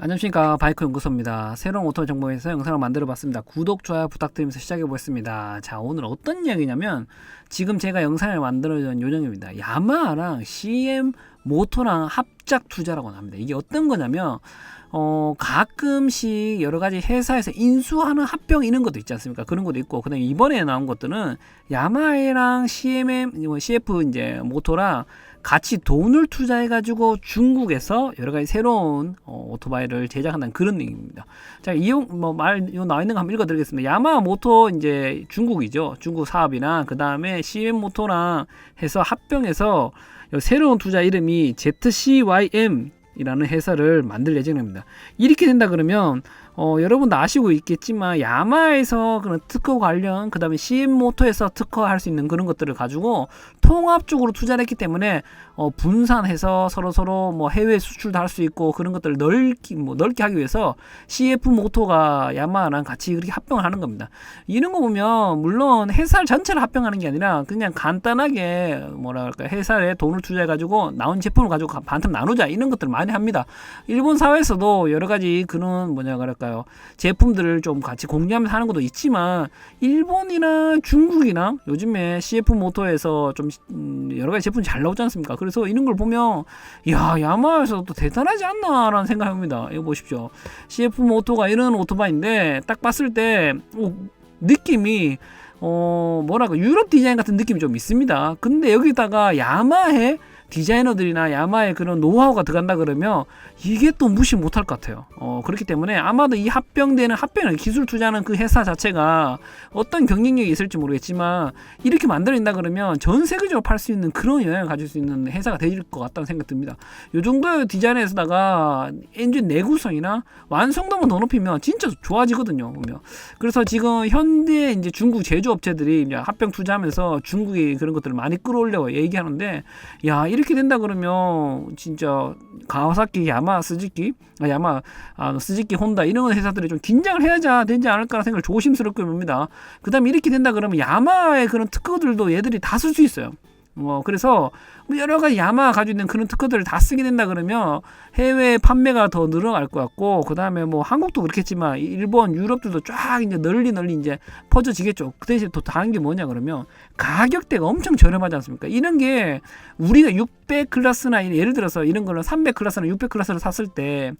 안녕하십니까 바이크 연구소입니다. 새로운 오토 정보에서 영상을 만들어 봤습니다. 구독, 좋아요 부탁드리면서 시작해 보겠습니다. 자 오늘 어떤 이야기냐면 지금 제가 영상을 만들어준 요령입니다. 야마하랑 CM 모토랑 합작 투자라고 합니다. 이게 어떤 거냐면 어 가끔씩 여러 가지 회사에서 인수하는 합병 이런 것도 있지 않습니까? 그런 것도 있고 그다음에 이번에 나온 것들은 야마하랑 CMM, 뭐 CF 이제 모토랑 같이 돈을 투자해 가지고 중국에서 여러 가지 새로운 어, 오토바이를 제작한다는 그런 얘기입니다. 자, 이용 뭐말 요 나와 있는 거 한번 읽어 드리겠습니다. 야마 모토 이제 중국이죠. 중국 사업이랑 그 다음에 CM 모토랑 해서 합병해서 요 새로운 투자 이름이 ZCYM 이라는 회사를 만들 예정입니다. 이렇게 된다 그러면 어, 여러분도 아시고 있겠지만 야마에서 그런 특허 관련 그다음에 CM 모터에서 특허할 수 있는 그런 것들을 가지고 통합적으로 투자를 했기 때문에 어, 분산해서 서로 서로 뭐 해외 수출도 할 수 있고 그런 것들을 넓기 뭐 넓게 하기 위해서 CF 모터가 야마랑 같이 그렇게 합병을 하는 겁니다. 이런 거 보면 물론 회사 전체를 합병하는 게 아니라 그냥 간단하게 그럴까 회사에 돈을 투자해 가지고 나온 제품을 가지고 반틈 나누자 이런 것들 많이 합니다. 일본 사회에서도 여러 가지 그런 뭐냐 그럴까 요 제품들을 좀 같이 공유하면서 하는 것도 있지만 일본이나 중국이나 요즘에 CF 모터에서 좀 음, 여러 가지 제품이 잘 나오지 않습니까? 그래서 이런 걸 보면 야 야마에서 또 대단하지 않나라는 생각합니다. 이거 보십시오. CF 모터가 이런 오토바이인데 딱 봤을 때 오, 느낌이 어 뭐랄까 유럽 디자인 같은 느낌이 좀 있습니다. 근데 여기다가 야마의 디자이너들이나 야마의 그런 노하우가 들어간다 그러면 이게 또 무시 못할 것 같아요. 어, 그렇기 때문에 아마도 이 합병되는 합병을 기술 투자하는 그 회사 자체가 어떤 경쟁력이 있을지 모르겠지만 이렇게 만들어진다 그러면 전 세계적으로 팔 수 있는 그런 영향을 가질 수 있는 회사가 될 것 같다는 생각 듭니다. 이 정도의 디자인에서다가 엔진 내구성이나 완성도만 더 높이면 진짜 좋아지거든요. 보면. 그래서 지금 현대 이제 중국 제조업체들이 합병 투자하면서 중국이 그런 것들을 많이 끌어올려 얘기하는데 야 이렇게 된다 그러면 진짜 가와사키 야마 스즈키 아, 야마 아, 스즈키 혼다 이런 회사들이 좀 긴장을 해야지 되지 않을까 생각을 조심스럽게 봅니다. 그다음에 이렇게 된다 그러면 야마의 그런 특허들도 얘들이 다 쓸 수 있어요. 뭐 그래서 뭐 여러 가지 야마 가지고 있는 그런 특허들을 다 쓰게 된다 그러면 해외 판매가 더 늘어날 것 같고 그 다음에 뭐 한국도 그렇겠지만 일본, 유럽들도 쫙 이제 널리 널리 이제 퍼져지겠죠. 그 대신 또 다른 게 뭐냐 그러면 가격대가 엄청 저렴하지 않습니까? 이런 게 우리가 600 클래스나 예를 들어서 이런 거는 300 클래스나 600 클래스를 샀을 때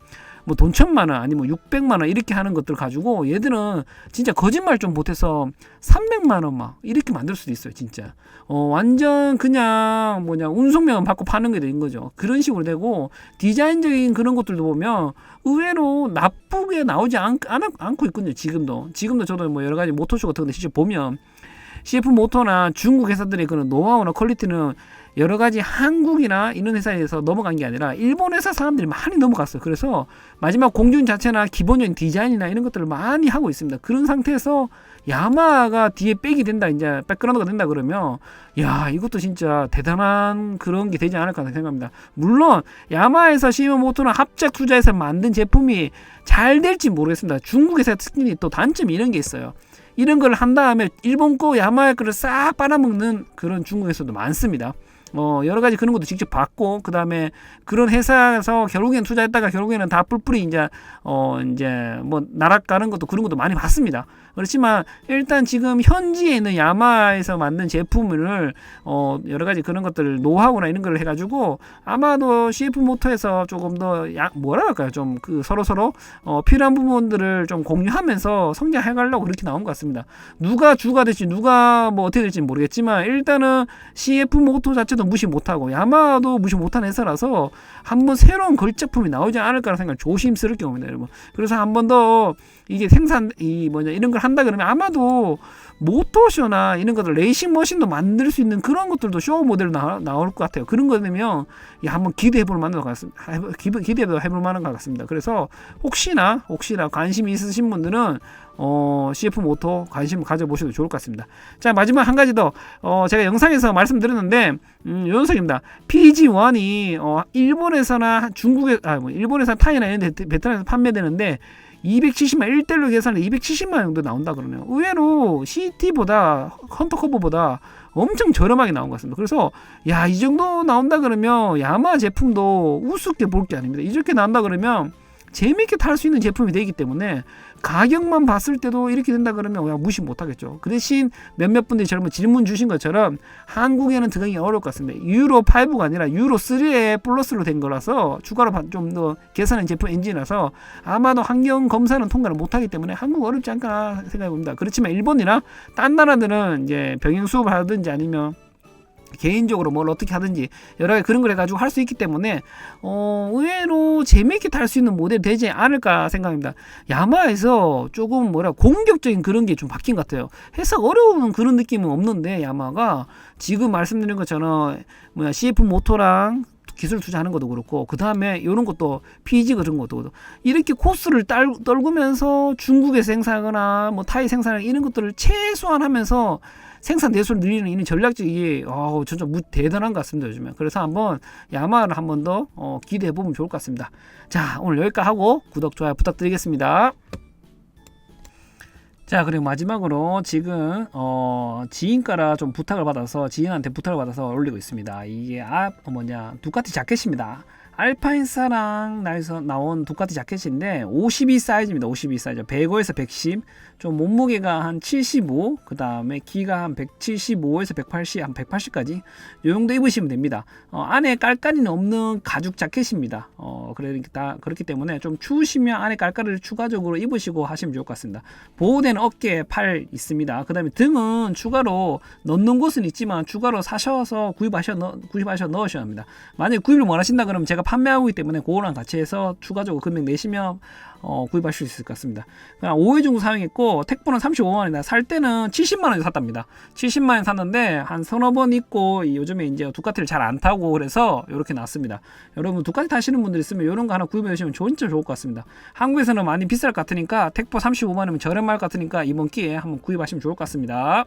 뭐 돈 천만 원 아니면 600만 원 이렇게 하는 것들 가지고 얘들은 진짜 거짓말 좀 못해서 300만 원 막 이렇게 만들 수도 있어요 진짜. 어 완전 그냥 뭐냐 운송명은 받고 파는 게 된 거죠. 그런 식으로 되고 디자인적인 그런 것들도 보면 의외로 나쁘게 나오지 않, 않, 않고 있거든요 지금도. 지금도 저도 뭐 여러 가지 모토쇼 같은 데 직접 보면. CF 모터나 중국 회사들의 그런 노하우나 퀄리티는 여러 가지 한국이나 이런 회사에서 넘어간 게 아니라 일본 회사 사람들이 많이 넘어갔어요. 그래서 마지막 공준 자체나 기본적인 디자인이나 이런 것들을 많이 하고 있습니다. 그런 상태에서 야마가 뒤에 백이 된다, 이제 백그라운드가 된다 그러면 야 이것도 진짜 대단한 그런 게 되지 않을까 생각합니다. 물론 야마에서 시모 모토는 합작 투자해서 만든 제품이 잘 될지 모르겠습니다. 중국 회사 특징이 또 단점이 이런 게 있어요. 이런 걸 한 다음에 일본 거 야마의 거를 싹 빨아먹는 그런 중국에서도 많습니다. 뭐 여러 가지 그런 것도 직접 봤고 그 다음에 그런 회사에서 결국에는 투자했다가 결국에는 다 뿔뿔이 이제 어 이제 뭐 나락가는 것도 그런 것도 많이 봤습니다. 그렇지만 일단 지금 현지에 있는 야마에서 만든 제품을 어 여러 가지 그런 것들 노하우나 이런 걸 해가지고 아마도 CF 모터에서 조금 더 야, 뭐라 할까요 좀 그 서로 서로 어 필요한 부분들을 좀 공유하면서 성장해 가려고 그렇게 나온 것 같습니다. 누가 주가 될지 누가 뭐 어떻게 될지 모르겠지만 일단은 CF 모터 자체 도 무시 못하고 야마도 무시 못하는 회사라서 한번 새로운 걸작품이 나오지 않을까라는 생각을 조심스럽게 봅니다, 여러분. 그래서 한 번 더 이게 생산 이 뭐냐 이런 걸 한다 그러면 아마도 모터쇼나 이런 것들 레이싱 머신도 만들 수 있는 그런 것들도 쇼 모델로 나, 나올 것 같아요. 그런 거 되면 야, 한번 기대해 볼 만한 것 같습니다. 기대 해 볼 만한 것 같습니다. 그래서 혹시나 혹시나 관심이 있으신 분들은 어, CF 모터 관심 가져보셔도 좋을 것 같습니다. 자, 마지막 한 가지 더, 어, 제가 영상에서 말씀드렸는데, 음, 요 녀석입니다. PG1이, 어, 일본에서나 중국에, 아, 뭐, 일본에서 타이나 이런 데, 베트남에서 판매되는데, 270만 1대로 계산해 270만 정도 나온다 그러네요. 의외로 CT보다 헌터 커버보다 엄청 저렴하게 나온 것 같습니다. 그래서 야 이 정도 나온다 그러면 야마 제품도 우습게 볼 게 아닙니다. 이렇게 나온다 그러면 재밌게 탈 수 있는 제품이 되기 때문에 가격만 봤을 때도 이렇게 된다 그러면 그냥 무시 못 하겠죠. 그 대신 몇몇 분들이 저런 질문 주신 것처럼 한국에는 들어가기 어려울 것 같습니다. 유로 5가 아니라 유로 3에 플러스로 된 거라서 추가로 좀더 개선한 제품 엔진이라서 아마도 환경 검사는 통과를 못 하기 때문에 한국 어렵지 않나 생각해 봅니다. 그렇지만 일본이나 딴 나라들은 이제 병행 수업을 하든지 아니면 개인적으로 뭘 어떻게 하든지 여러 가지 그런 걸 해가지고 할 수 있기 때문에 어 의외로 재미있게 탈 수 있는 모델이 되지 않을까 생각합니다. 야마에서 조금 뭐라 공격적인 그런 게 좀 바뀐 것 같아요. 해석 어려운 그런 느낌은 없는데 야마가 지금 말씀드린 것처럼 뭐야 CF 모터랑 기술 투자하는 것도 그렇고 그 다음에 이런 것도 PG 그런 것도 이렇게 코스를 딸, 떨구면서 중국에 생산하거나 뭐 타이 생산하거나 이런 것들을 최소한 하면서 생산 대수를 늘리는 이런 전략적이 어 진짜 무, 대단한 것 같습니다 요즘에. 그래서 한번 야마를 한번 더 어, 기대해 보면 좋을 것 같습니다. 자 오늘 여기까지 하고 구독 좋아요 부탁드리겠습니다. 자 그리고 마지막으로 지금 어 지인가라 좀 부탁을 받아서 지인한테 부탁을 받아서 올리고 있습니다. 이게 아 어, 뭐냐 두카티 자켓입니다 알파인사랑 나에서 나온 두카티 자켓인데 52 사이즈입니다 52 사이즈 105에서 110 좀 몸무게가 한 75, 그 다음에 키가 한 175에서 180, 한 180까지 요 정도 입으시면 됩니다. 어, 안에 깔깔이는 없는 가죽 자켓입니다. 어, 그러니까 그렇기 때문에 좀 추우시면 안에 깔깔이를 추가적으로 입으시고 하시면 좋을 것 같습니다. 보호대는 어깨, 팔 있습니다. 그 다음에 등은 추가로 넣는 곳은 있지만 추가로 사셔서 구입하셔 넣, 구입하셔 넣으셔야 합니다. 만약에 구입을 원하신다 그러면 제가 판매하고 있기 때문에 그거랑 같이 해서 추가적으로 금액 내시면 어, 구입하실 수 있을 것 같습니다. 그냥 5회 정도 사용했고 택보는 35만 원이다. 살 때는 70만 원에 샀답니다. 70만 원 샀는데 한 서너 번 입고 이 요즘에 이제 두카티를 잘 안 타고 그래서 이렇게 나왔습니다. 여러분 두카티 타시는 분들 있으면 이런 거 하나 구입해 주시면 진짜 좋을 것 같습니다. 한국에서는 많이 비쌀 것 같으니까 택보 35만 원이면 저렴할 것 같으니까 이번 기회에 한번 구입하시면 좋을 것 같습니다.